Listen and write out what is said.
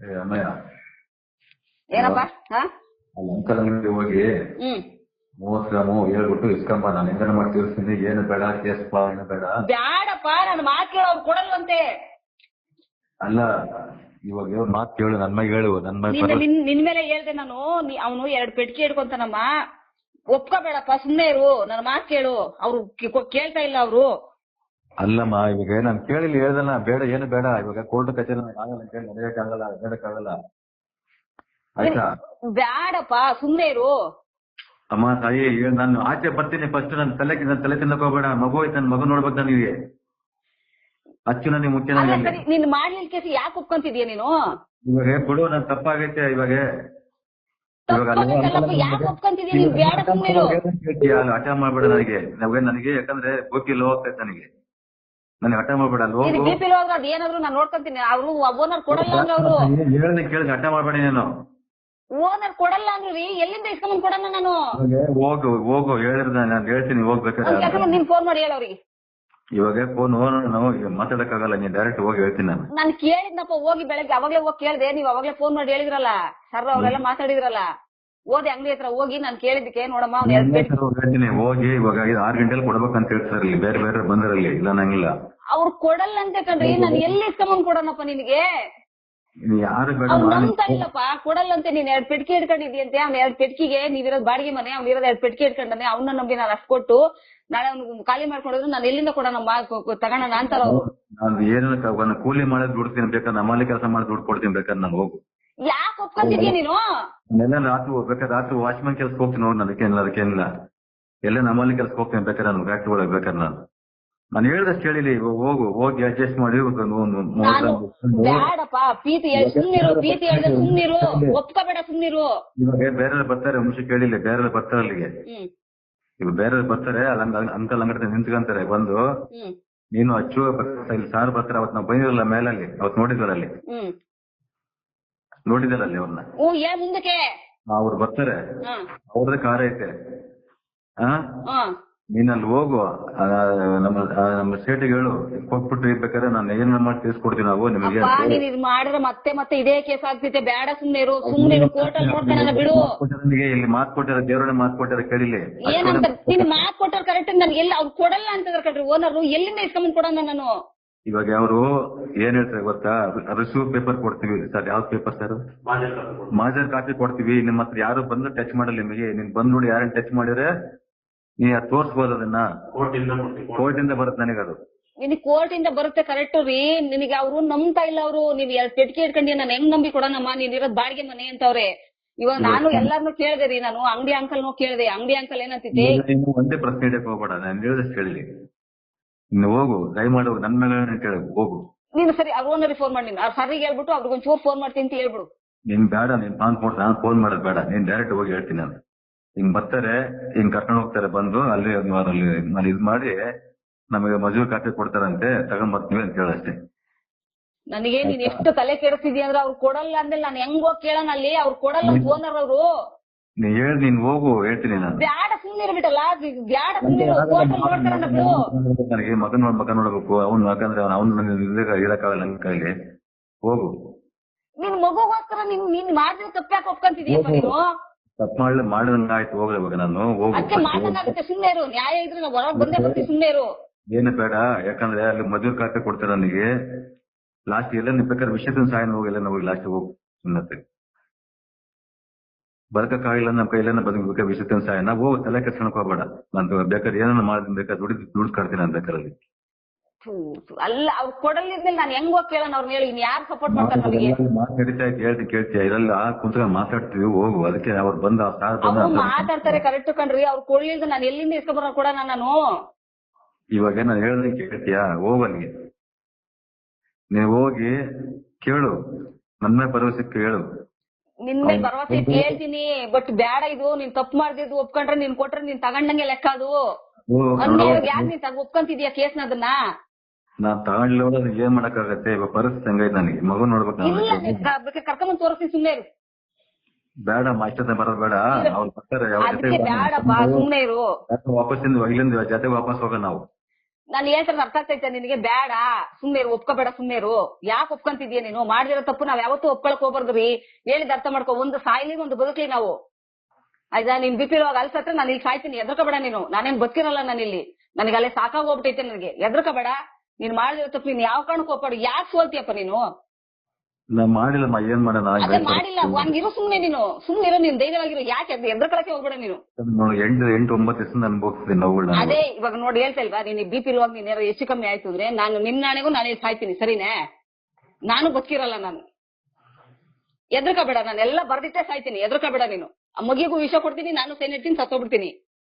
ಏ ಅಮ್ಮಯ್ಯ. ಏನಪ್ಪ? ಅಂಕಲ್ ಅಂಗಡಿಗೆ ಹೋಗಿ ಮೂವತ್ ಗ್ರಾಮು ಹೇಳ್ಬಿಟ್ಟು ಇಸ್ಕೊಂಬ ನಾನು ಹೆಂಗನ ಮಾಡಿ ತೀರಿಸ್ತೀನಿ? ಏನು ಬೇಡ ಕೇಸ್ ಪಾ ಏನು ಬೇಡ. ಬ್ಯಾಡಪ್ಪ ನನ್ನ ಮಾತು ಕೇಳೋ ಅವ್ರು ಕೊಡಲ್ವಂತೆ. ಅಲ್ಲ ಇವಾಗ ಇವ್ರ ಮಾತು ಕೇಳು ನನ್ ಮಗ ಹೇಳು ನನ್ ಮಗ ನಿನ್ನ ನಿನ್ ನಿನ್ ಮೇಲೆ ಹೇಳ್ದೆ ನಾನು ಅವನು ಎರಡು ಪೆಟ್ಕಿ ಹಿಡ್ಕೊಂತಾನಮ್ಮ ಒಪ್ಕೋಬೇಡಪ್ಪ ಸುಮ್ನೆ ಇರು ನನ್ ಮಾತು ಕೇಳು. ಅವ್ರು ಕಿ- ಕೇಳ್ತಾ ಇಲ್ಲ ಅವ್ರು. ಅಲ್ಲಮ್ಮ ಇವಾಗ ನಾನು ಕೇಳಿಲ್ಲ ಹೇಳ್ದಲ್ಲ ಬೇಡ ಏನು ಬೇಡ ಇವಾಗ ಕೋರ್ಟ್ ಕಚೇರಿ ಆಗಲ್ಲ ಕೇಳಿ ನಡೆಯಕ್ಕಾಗಲ್ಲ ನಡೆಯಕ್ಕಾಗಲ್ಲ ಆಯ್ತಾ? ಬ್ಯಾಡಪ್ಪ ಸುಮ್ನೆ ಇರು. ಅಮ್ಮ ತಾಯಿ ನಾನು ಆಚೆ ಬರ್ತೀನಿ ಫಸ್ಟ್ ನನ್ನ ತಲೆ ನನ್ನ ತಲೆ ತಿನ್ನಕ್ ಹೋಗ್ಬೇಡ ಮಗು ಐತೆ ನನ್ ಮಗು ನೋಡ್ಬೇಕು ನನಗೆ ಅಚ್ಚುನ ನನಗೆ ಮುಖ್ಯ ಅಲ್ಲ ನನಗೆ ಸರಿ ನಿನ್ ಮಾಡ್ಲಿಲ್ಲ ಕೇಸ್ ಯಾಕೆ ಒಪ್ಕೊಂತಿದ್ಯಾ ನೀನು? ಇವಾಗ ಬಿಡು ನನ್ ತಪ್ಪಾಗೈತೆ ಇವಾಗ. ಇವಾಗ ಅಲ್ಲಿ ತಪ್ಪಾಗೈತಲ್ಲಪ್ಪ, ಯಾಕ್ ಒಪ್ಕೊಂತಿದೀಯ ನೀನ್? ಬೇಡ ಸುಮ್ನೆ ಇರು. ಕೇಳ್ತೀಯ, ಅಲ್ಲಿ ಹಠ ಮಾಡ್ಬೇಡ ನನಗೆ. ನನಗೆ ಯಾಕಂದ್ರೆ ಗೊತ್ತಿಲ್ಲ ಹೋಗ್ತೈತೆ ನನಗೆ. ನನಗೆ ಹಠ ಮಾಡ್ಬೇಡ ಅಲ್ವಾ ನೀನ್ ಹೋಗು ಬಿ ಪಿ ಹೋದ್ರೆ ಅದ್ ಏನಾದ್ರು ನಾನು ನೋಡ್ಕೊಂತೀನಿ. ಅವ್ರು ಓನರ್ ಕೊಡಲ್ಲ ಅಂದ್ರೆ ಅವ್ರು ಹೇಳ್ದೆ ಕೇಳಿದ್ರೆ ಹಠ ಮಾಡ್ಬೇಡ ನೀನು. ಓನರ್ ಕೊಡಲ್ಲ ಅಂದ್ರೆ. ಎಲ್ಲಿಂದ ಇಸ್ಕೊಂಡ್ ಕೊಡಣ ನಾನು? ಹೋಗು ಹೋಗು ಹೇಳಿದ್ರೆ ನಾನು ಹೇಳ್ತೀನಿ ಹೋಗ್ಬೇಕಾದ್ರೆ ನೀನ್ ಫೋನ್ ಮಾಡಿ ಹೇಳ ಅವ್ರಿಗೆ ಇವಾಗ ಫೋನ್ ನಾವು ಮಾತಾಡಕ್ಕಾಗಲ್ಲ ನೀನ್ ಡೈರೆಕ್ಟ್ ಹೋಗಿ ಹೇಳ್ತೀನಿ ನಾನು. ನಾನು ಕೇಳಿದ್ನಪ್ಪ ಹೋಗಿ ಬೆಳಗ್ಗೆ. ಅವಾಗ್ಲೇ ಹೋಗಿ ಕೇಳ್ದೆ. ನೀವ್ ಅವಾಗ್ಲೇ ಫೋನ್ ಮಾಡಿ ಹೇಳಿದ್ರಲ್ಲ. ಸರ್ ಅವ್ರೆಲ್ಲ ಮಾತಾಡಿದ್ರಲ್ಲ. ಓದಿ ಅಂಗಡಿ ಹತ್ರ ಹೋಗಿ ನಾನು ಕೇಳಿದ್ದಕ್ಕೆ ನೋಡಮ್ಮ ಅವ್ನ್ ಎರಡ್ ಪೆಟ್ ಹೋಗಿ ಹೇಳ್ತೀನಿ ಹೋಗಿ ಇವಾಗ ಐದು ಆರು ಗಂಟೆಲಿ ಕೊಡ್ಬೇಕಂತ ಹೇಳ್ತಾರೆ ಇಲ್ಲಿ ಬೇರೆ ಬೇರೆ ಬಂದಿರಲಿ ಇಲ್ಲ ನಂಗಿಲ್ಲ. ಅವ್ರು ಕೊಡಲ್ಲ ಅಂತ ಕಣ್ರಿ ನಾನು ಎಲ್ಲಿ ಇಸ್ಕೊಂಡ್ ಕೊಡೋಣಪ್ಪ ನಿನಗೆ? ನೀನ್ ಯಾರು ಬೇಡ ಅವ್ನು ಮಾಡಿ ನಂಬ್ತಾ ಇಲ್ಲಪ್ಪ ಕೊಡಲ್ಲ ಅಂತ ನೀನ್ ಎರಡ್ ಪೆಟ್ಕಿ ಇಟ್ಕೊಂಡಿದ್ಯಂತೆ ಅವ್ನ ಎರಡ್ ಪೆಟ್ಕಿಗೆ ನೀವಿರೋದ್ ಬಾಡಿಗೆ ಮನೆ ಅವ್ನ ಇರೋದ್ ಎರಡ್ ಪೆಟ್ಕಿ ಇಟ್ಕೊಂಡಾನೆ ಅವ್ನ ನಂಬಿ ನಾನು ಅಷ್ಟು ಕೊಟ್ಟು ನಾಳೆ ಅವ್ನು ಖಾಲಿ ಮಾಡ್ಕೊಂಡ್ರೆ ನಾನು ಎಲ್ಲಿಂದ ಕೊಡೋಣಮ್ಮ ತಗೋಣ ಅಂತಾರ ಅವ್ರು. ನಾನು ಏನು ಒಂದು ಕೂಲಿ ಮಾಡೋದ್ ದುಡ್ತೀನಿ ಬೇಕಾದ್ರೆ ನಮ್ಮಲ್ಲಿ ಕೆಲಸ ಮಾಡಿ ದುಡ್ಡು ಕೊಡ್ತೀನಿ ಬೇಕಾದ್ರೆ ನಾನು ಹೋಗು. ಯಾಕೆ ಒಪ್ಕೊಂತಿದ್ಯಾ ನೀನು? ರಾತ್ರಿ ಬೇಕಾದ್ರೆ ರಾತ್ರಿ ವಾಚ್ಮನ್ ಕೆಲ್ಸಕ್ಕೆ ಹೋಗ್ತೀನಿ ನೋಡ್ ಅದಕ್ಕೇನಿಲ್ಲ ಅದಕ್ಕೇನಿಲ್ಲ. ಎಲ್ಲ ನಮ್ಮಲ್ಲಿ ಕೆಲ್ಸಕ್ಕೆ ಹೋಗ್ತೀನಿ ಬೇಕಾದ್ರೆ ನಾನು ಫ್ಯಾಕ್ಟ್ರಿ ಒಳಗೆ ಬೇಕಾದ್ರೆ ನಾನು. ನಾನು ಹೇಳ್ದಷ್ಟು ಕೇಳಿಲಿ ಹೋಗು ಹೋಗಿ ಅಡ್ಜಸ್ಟ್ ಮಾಡಿ ಪ್ರೀತಿ ಸುಮ್ನಿರು ಪ್ರೀತಿ ಸುಮ್ನಿರು ಒಪ್ಕೋಬೇಡ ಸುಮ್ನಿರು. ಇವಾಗ ಬೇರೆ ಬರ್ತಾರೆ ಮುಂಚೆ ಕೇಳಿಲ್ಲ ಬೇರೆ ಬರ್ತಾರೆ ಅಲ್ಲಿಗೆ. ಇವ್ ಇವಾಗ ಬೇರೆ ಬರ್ತಾರೆ ಅಲ್ಲಿ ಅಂಕಲ್ ಅಂಗಡಿ ನಿಂತ್ಕೊಂತಾರೆ ಬಂದು. ನೀನು ಅಚ್ಚು ಸಾರು ಇಲ್ಲಿ ಸಾರ್ ಬರ್ತಾರೆ ಅವತ್ ನಾವು ಬಂದಿರಲ್ಲ ಮೇಲಲ್ಲಿ ಅವತ್ ನೋಡಿದ್ವಲ್ಲ ಅಲ್ಲಿ ಹ್ಮ್ ನೋಡಿದಾರೆ ಅಲ್ಲಿ ಅವ್ರನ್ನ ಓ ಮುಂದಕ್ಕೆ ಅವ್ರು ಬರ್ತಾರೆ. ಹ. ಅವ್ರದ್ದೇ ಕಾರ್ ಐತೆ. ಹ. ನೀನ್ ಅಲ್ಲಿ ಹೋಗು. ಆ, ನಮ್ಮ ಆ, ನಮ್ಮ ಸ್ಟೇಟಿಗೆ ಹೇಳು. ಇರ್ಬೇಕಾದ್ರೆ ನಾನು ಏನ್ ಮಾಡಿ ತಿಳಿಸ್ಕೊಡ್ತೀನಿ ನಾವು ನಿಮಗೆ ಅಪ್ಪ ನೀನ್ ಇದ್ ಮಾಡಿದ್ರೆ ಮತ್ತೆ ಮತ್ತೆ ಇದೇ ಕೇಸ್ ಆಗ್ತೈತೆ. ಬೇಡ ಸುಮ್ನೆ ಇರು. ಸುಮ್ನೆ ಇರು. ಬಿಡು. ಇಲ್ಲಿ ಮಾತು ಕೊಟ್ಟಾರ ದೇವರನ್ನ ಮಾತ್ ಕೊಟ್ಟಾರ ಕೇಳಿಲಿ ಏನಂತ ನೀನ್ ಮಾತ್ ಕೊಟ್ಟವ್ರು ಕರೆಕ್ಟ್ ನನ್ಗೆ ಎಲ್ಲ ಅವ್ರು ಕೊಡಲ್ಲ ಅಂತಂದ್ರೆ ಕಡ್ರಿ ಓನರ್ ಎಲ್ಲಿಂದ ಇಸ್ಕೊಂಡ್ ಕೊಡೋಣ ನಾನು ಇವಾಗ ಅವರು ಏನ್ ಹೇಳ್ತಾರೆ ಗೊತ್ತಾ? ರಿಸೀವ್ ಪೇಪರ್ ಕೊಡ್ತೀವಿ. ಸರ್ ಯಾವ್ದು ಪೇಪರ್ ಸರ್ ಮಾಜರ್ ಕಾಪಿ ಕೊಡ್ತೀವಿ. ನಿಮ್ಮ ಹತ್ರ ಯಾರು ಬಂದು ಟಚ್ ಮಾಡಲ್ಲ ನಿಮಗೆ. ನೀನ್ ಬಂದ್ ನೋಡಿ ಯಾರನ್ನ ಟಚ್ ಮಾಡಿದ್ರೆ ನೀ ಅದ್ ತೋರ್ಸ್ಬೋದು ಅದನ್ನ. ಕೋರ್ಟ್ ಇಂದ ಬರುತ್ತೆ ನನಗೆ ಅದು ನಿನಗ್ ಕೋರ್ಟ್ ಇಂದ ಬರುತ್ತೆ ಕರೆಕ್ಟ್ ರೀ. ನಿನಗೆ ಅವ್ರು ನಂಬ್ತಾ ಇಲ್ಲ ಅವರು. ನೀವ್ ಎರಡ್ ಪೆಟ್ಟಿಗೆ ಇಟ್ಕೊಂಡಿ ನಾನು ಹೆಂಗ್ ನಂಬಿ ಕೊಡೋಣಮ್ಮ? ನೀನ್ ಇರೋದ್ ಬಾಡಿಗೆ ಮನೆ ಅಂತವ್ರೆ. ಇವಾಗ ನಾನು ಎಲ್ಲಾರ್ನು ಕೇಳಿದೆ ರೀ. ನಾನು ಅಂಗಡಿ ಅಂಕಲ್ನು ಕೇಳಿದೆ. ಅಂಗಡಿ ಅಂಕಲ್ ಏನಂತಿದ್ದೆ? ಒಂದೇ ಪ್ರಶ್ನೆ ಇಡಕ್ ಹೋಗ್ಬೇಡ. ನಾನು ಹೇಳಿದಷ್ಟು ಕೇಳಿ ಇನ್ನು ಹೋಗು ದಯಮಾಡಿ ಹೋಗು ನನ್ನ ಮೇಲೆ ಕೇಳು ಹೋಗು. ನೀನು ಸರಿ ಅವ್ರ ಓನರಿಗೆ ಫೋನ್ ಮಾಡಿ ನೀನು. ಅವ್ರ ಸರಿಗೆ ಹೇಳ್ಬಿಟ್ಟು ಅವ್ರಿಗೆ ಒಂಚೂರು ಫೋನ್ ಮಾಡ್ತೀನಿ ಅಂತ ಹೇಳ್ಬಿಡು. ನಿನ್ ಬೇಡ ನೀನ್ ಫೋನ್ ಕೊಡ್ ನಾನು ಫೋನ್ ಮಾಡೋದು ಬೇಡ. ನೀನ್ ಡೈರೆಕ್ಟ್ ಹೋಗಿ ಹೇಳ್ತೀನಿ ನಾನು. ಹಿಂಗ್ ಬರ್ತಾರೆ ಹಿಂಗ್ ಕರ್ಕೊಂಡು ಹೋಗ್ತಾರೆ ಬಂದು ಅಲ್ಲಿ ಅಲ್ಲಿ ನಾನು ಇದ್ ಮಾಡಿ ನಮಗೆ ಮಜೂರ್ ಖಾತೆ ಕೊಡ್ತಾರಂತೆ ತಗೊಂಡ್ ಬರ್ತೀವಿ ಅಂತ ಹೇಳಷ್ಟೇ ನನಗೆ ನೀನ್ ಎಷ್ಟು ತಲೆ ಕೆಡಿಸಿದ್ಯಾ ಅಂದ್ರೆ ಅವ್ರು ಕೊಡಲ್ಲ ಅಂದ್ರೆ ನಾನು ಹೆಂಗ್ ಹೋಗಿ ಕೇಳೋಣ ಅಲ್ಲಿ ಅವ್ರು ಕೊಡಲ್ಲ ಓನರ್ ಅವರು. ನೀ ಹೇಳಿ ನೀನ್ ಹೋಗು ಹೇಳ್ತೀನಿ ನಾನು. ಬ್ಯಾಡ ಸುಮ್ಮನೆ ಇರ್ಬಿಟ್ಟಲ್ಲ? ಬ್ಯಾಡ ಸುಮ್ಮನೆ ನನಗೆ ಮಗನ್ ಮಗ ನೋಡ್ಬೇಕು. ಅವ್ನು ಯಾಕಂದ್ರೆ ಅವ್ನು ಇರಕ್ಕಾಗಲ್ಲ ನನ್ ಕೈಲಿ. ಹೋಗು. ನಿನ್ ಮಗುಗೋಸ್ಕರ ನೀನ್ ನೀನ್ ಮಾಡಿದ್ರೆ ತಪ್ಪ್ಯಾಕೆ ಒಪ್ಕೊಂತಿದೀಯಪ್ಪ ನೀನು? ತಪ್ಪು ಮಾಡ್ಲಿ ಮಾಡಿದಂಗ ಆಯ್ತು ಹೋಗ್ಲಿ ಇವಾಗ ನಾನು. ಹೋಗು. ಅದಕ್ಕೆ ಮಾತನಾಗುತ್ತೆ ಸುಮ್ನೆ ಇರು. ನ್ಯಾಯ ಇದ್ರೆ ನಾವು ಹೊರಗೆ ಬಂದೇ ಬರ್ತೀವಿ ಸುಮ್ನೆ ಇರು. ಏನು ಬೇಡ ಯಾಕಂದ್ರೆ ಅಲ್ಲಿ ಮದುವೆ ಖಾತೆ ಕೊಡ್ತಾರೆ ನನಗೆ. ಲಾಸ್ಟ್ ಎಲ್ಲ ನಿಮ್ ಬೇಕಾದ್ರೆ ವಿಷಯದ ಸಾಯನ ಹೋಗಿಲ್ಲ ನಾವು ಲಾಸ್ಟ್ ಹೋಗು ಸುಮ್ಮನೆ ಬದುಕಕ್ಕಾಗಿಲ್ಲ ನಮ್ಮ ಕೈಲನ್ನ ಬದುಕಬೇಕು ವಿಷಯದ ಸಹಾಯ. ನಾವು ಹೋಗಿ ತಲೆ ಕೆಡ್ಸ್ಕೊಳಕ್ ಹೋಗ್ಬೇಡ. ನಾನು ಬೇಕಾದ್ರೆ ಏನನ್ನ ಮಾಡ್ತೀನಿ ಬೇಕಾದ್ರೆ ದುಡಿದು ದುಡ್ಡು ಕಟ್ತೀನಿ ಅಂತ ಬೇಕಾರಲ್ಲಿ. ಅಲ್ಲ ಅವ್ರು ಕೊಡಲಿದ್ಮೇಲೆ ನಾನು ಹೆಂಗ್ ಹೋಗಿ ಕೇಳೋಣ ಅವ್ರನ್ನ ಹೇಳಿ ಇನ್ ಯಾರು ಸಪೋರ್ಟ್ ಮಾಡ್ತಾರೆ ನಮಗೆ? ಮಾತು ನಡೀತಾ ಇತ್ತು. ಹೇಳ್ತಿ ಕೇಳ್ತೀಯ ಇದೆಲ್ಲ ಕುಂತ್ಕೊಂಡು ಮಾತಾಡ್ತೀವಿ ಹೋಗು. ಅದಕ್ಕೆ ಅವ್ರು ಬಂದ ಅವ್ರು ಮಾತಾಡ್ತಾರೆ ಕರೆಕ್ಟ್ ಕಣ್ರಿ. ಅವ್ರು ಕೊಡ್ಲಿಲ್ದ ನಾನು ಎಲ್ಲಿಂದ ಇಸ್ಕೊಂಡ್ಬರೋ ಕೂಡ ನಾನು? ಇವಾಗ ನಾನು ಹೇಳ್ದಂಗೆ ಕೇಳ್ತೀಯಾ? ಹೋಗು ಅಲ್ಲಿಗೆ. ನೀವು ಹೋಗಿ ಕೇಳು. ನನ್ನ ಪರವಸಕ್ಕೆ ಹೇಳು. ಕೇಳು ನಿನ್ ಮೇಲೆ ಭರವಸೆ ಕೇಳ್ತೀನಿ ಬಟ್ ಬೇಡ ಇದು ನೀನ್ ತಪ್ಪು ಮಾಡ್ದಿದ್ದು ಒಪ್ಕೊಂಡ್ರೆ ನೀನ್ ಕೊಟ್ರೆ ನೀನ್ ತಗೊಂಡಂಗೆ ಲೆಕ್ಕ ಅದು. ಅನ್ಯಾಯ ಯಾಕೆ ನೀನ್ ತಗ ಒಪ್ಕೊಂತಿದ್ಯಾ ಕೇಸ್ನ ಅದನ್ನ? ನಾ ತಗೊಂಡ್ಲಿ ಹೋದ್ರೆ ಏನ್ ಮಾಡಕ್ಕಾಗತ್ತೆ? ಇವಾಗ ಪರಿಸ್ಥಿತಿ ಹಂಗೈತೆ ನನಗೆ. ಮಗು ನೋಡ್ಬೇಕು ಇಲ್ಲ ನಾನು ನೀನ್ ಕ- ಬೇಕಾದ್ರೆ ಕರ್ಕೊಂಡ್ ತೋರಿಸ್ತೀನಿ ಸುಮ್ನೆ ಇರು. ಬೇಡ ಮಾಸ್ಟರ್ ಬರೋದ್ ಬೇಡ. ಅವ್ರು ಬರ್ತಾರೆ ಅವ್ರ ಜೊತೆ ಅದಕ್ಕೆ ಬೇಡಪ್ಪ ಸುಮ್ನೆ ಇರು. ವಾಪಸ್ಸಿಂದ ಇಲ್ಲಿಂದ ಜೊತೆ ವಾಪಸ್ ಹೋಗೋಣ ನಾವು. ನಾನು ಹೇಳ್ತಾರೆ ಅರ್ಥ ಆಗ್ತೈತೆ ನಿನಗೆ? ಬೇಡ. ಸುಮ್ನೆ ಒಪ್ಕೋಬೇಡ, ಸುಮ್ನೆ ಇರು. ಯಾಕೆ ಒಪ್ಕೊಂತಿದ್ಯಾ ನೀನು? ಮಾಡಿದಿರೋ ತಪ್ಪು ನಾವ್ ಯಾವತ್ತೂ ಒಪ್ಕೊಳಕ್ ಹೋಗ್ಬಾರ್ದು ರೀ. ಹೇಳಿದ ಅರ್ಥ ಮಾಡ್ಕೊ. ಒಂದು ಸಾಯ್ಲಿ ಒಂದು ಬದುಕ್ಲಿ ನಾವು. ಆಯ್ತಾ? ನೀನ್ ಬಿ ಪಿ ಅಲ್ಲಿ ಸತ್ರ ನಾನು ಇಲ್ಲಿ ಸಾಯ್ತೀನಿ. ಎದ್ರಕೋಬೇಡ ನೀನು. ನಾನೇನ್ ಬದುಕಿರಲ್ಲ ನಾನು ಇಲ್ಲಿ. ನನಗೆ ಅಲ್ಲೇ ಸಾಕಾಗ್ ಹೋಗ್ಬಿಟ್ಟೈತೆ ನನಗೆ. ಎದ್ರಕೋಬೇಡ ನೀನ್ ಮಾಡಿದಿರೋ ತಪ್ಪು ನೀನ್ ಯಾವ ಕಾರಣಕ್ಕೂ ಒಪ್ಪಾಡು. ಯಾಕೆ ಸೋಲ್ತಿಯಪ್ಪ ನೀನು? ನಾ ಮಾಡಿಲ್ಲಮ್ಮ ಏನ್ ಮಾಡೋಣ? ಅದೇ ಮಾಡಿಲ್ಲ. ಹಂಗಿರು ಸುಮ್ನೆ ನೀನು. ಸುಮ್ನೆ ಇರೋ ನೀನು ಧೈರ್ಯವಾಗಿರೋ. ಯಾಕೆ? ಎದ್ರಕೊಳಕ್ಕೆ ಹೋಗ್ಬೇಡ ನೀನು. ನೋಡಿ ಎಂಟು ಎಂಟು ಒಂಬತ್ತು ದಿವಸ ಅನುಭವಿಸ್ತೀನಿ ನೋವುಗಳನ್ನ ಅದೇ ಇವಾಗ ನೋಡಿ ಹೇಳ್ತಾ ಇಲ್ವಾ? ನೀನ್ ಬಿ ಪಿ ಇರುವಾಗ ನೀನ್ ಹೆಚ್ಚು ಕಮ್ಮಿ ಆಯ್ತು ಅಂದ್ರೆ ನಾನು ನಿನ್ನಾಣೆಗೂ ನಾನು ಇಲ್ಲಿ ಸಾಯ್ತೀನಿ ಸರಿನೇ? ನಾನು ಗೊತ್ತಿರಲ್ಲ ನಾನು. ಎದ್ರಕಬೇಡ ನಾನು ಎಲ್ಲ ಬರ್ದಿಟ್ಟೆ ಸಾಯ್ತೀನಿ. ಎದ್ರಕಬೇಡ ನೀನು. ಆ ಮಗಿಗೂ ವಿಷ ಕೊಡ್ತೀನಿ ನಾನು ಸೇನೆ ಇಡ್ತೀನಿ ಸತ್ತೋಗ್ಬಿಡ್ತೀನಿ.